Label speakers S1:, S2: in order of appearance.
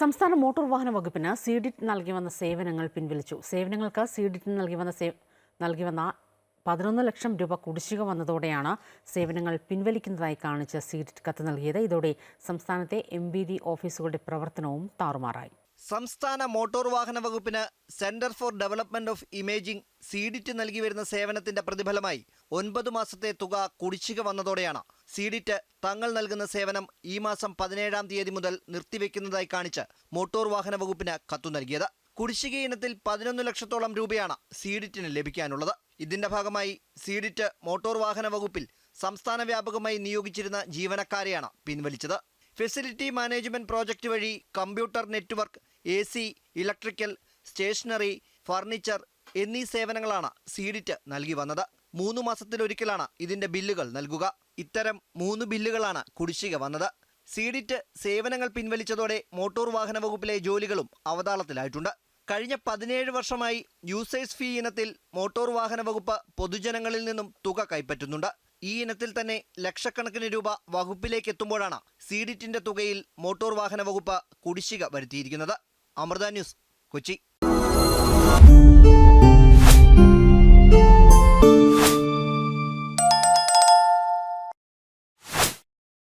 S1: സംസ്ഥാന മോട്ടോർ വാഹന വകുപ്പിന് സീഡിറ്റ് നൽകി വന്ന സേവനങ്ങൾ പിൻവലിച്ചു. സേവനങ്ങൾക്ക് സീഡിറ്റ് നൽകി വന്ന സേ നൽകി വന്ന പതിനൊന്ന് ലക്ഷം രൂപ കുടിശ്ശിക വന്നതോടെയാണ് സേവനങ്ങൾ പിൻവലിക്കുന്നതായി കാണിച്ച് സീഡിറ്റ് കത്ത് നൽകിയത്. ഇതോടെ സംസ്ഥാനത്തെ എം ബി ഡി ഓഫീസുകളുടെ പ്രവർത്തനവും താറുമാറായി.
S2: സംസ്ഥാന മോട്ടോർ വാഹന വകുപ്പിന് centre for development of imaging CDIT നൽകി വരുന്ന സേവനത്തിന്റെ പ്രതിഫലമായി ഒൻപത് മാസത്തെ തുക കുടിശ്ശിക വന്നതോടെയാണ് സീഡിറ്റ് തങ്ങൾ നൽകുന്ന സേവനം ഈ മാസം പതിനേഴാം തീയതി മുതൽ നിർത്തിവെക്കുന്നതായി കാണിച്ച് മോട്ടോർ വാഹന വകുപ്പിന് കത്തു നൽകിയത്. കുടിശ്ശിക ഇനത്തിൽ പതിനൊന്ന് ലക്ഷത്തോളം രൂപയാണ് സീഡിറ്റിന് ലഭിക്കാനുള്ളത്. ഇതിന്റെ ഭാഗമായി സീഡിറ്റ് മോട്ടോർ വാഹന വകുപ്പിൽ സംസ്ഥാന വ്യാപകമായി നിയോഗിച്ചിരുന്ന ജീവനക്കാരെയാണ് പിൻവലിച്ചത്. ഫെസിലിറ്റി മാനേജ്മെന്റ് പ്രോജക്റ്റ് വഴി computer network A electrical stationery furniture എന്നീ സേവനങ്ങളാണ് സീഡിറ്റ് നൽകി വന്നത്. മൂന്ന് മാസത്തിലൊരിക്കലാണ് ഇതിന്റെ ബില്ലുകൾ നൽകുക. ഇത്തരം മൂന്ന് ബില്ലുകളാണ് കുടിശ്ശിക വന്നത്. സീഡിറ്റ് സേവനങ്ങൾ പിൻവലിച്ചതോടെ മോട്ടോർ വാഹന വകുപ്പിലെ ജോലികളും അവതാളത്തിലായിട്ടുണ്ട്. കഴിഞ്ഞ പതിനേഴ് വർഷമായി യൂസേഴ്സ് ഫീ ഇനത്തിൽ മോട്ടോർ വാഹന വകുപ്പ് പൊതുജനങ്ങളിൽ നിന്നും തുക കൈപ്പറ്റുന്നുണ്ട്. ഈ ഇനത്തിൽ തന്നെ ലക്ഷക്കണക്കിന് രൂപ വകുപ്പിലേക്ക് എത്തുമ്പോഴാണ് സീഡിറ്റിന്റെ തുകയിൽ മോട്ടോർ വാഹന വകുപ്പ് കുടിശ്ശിക വരുത്തിയിരിക്കുന്നത്. അമൃത ന്യൂസ് കൊച്ചി.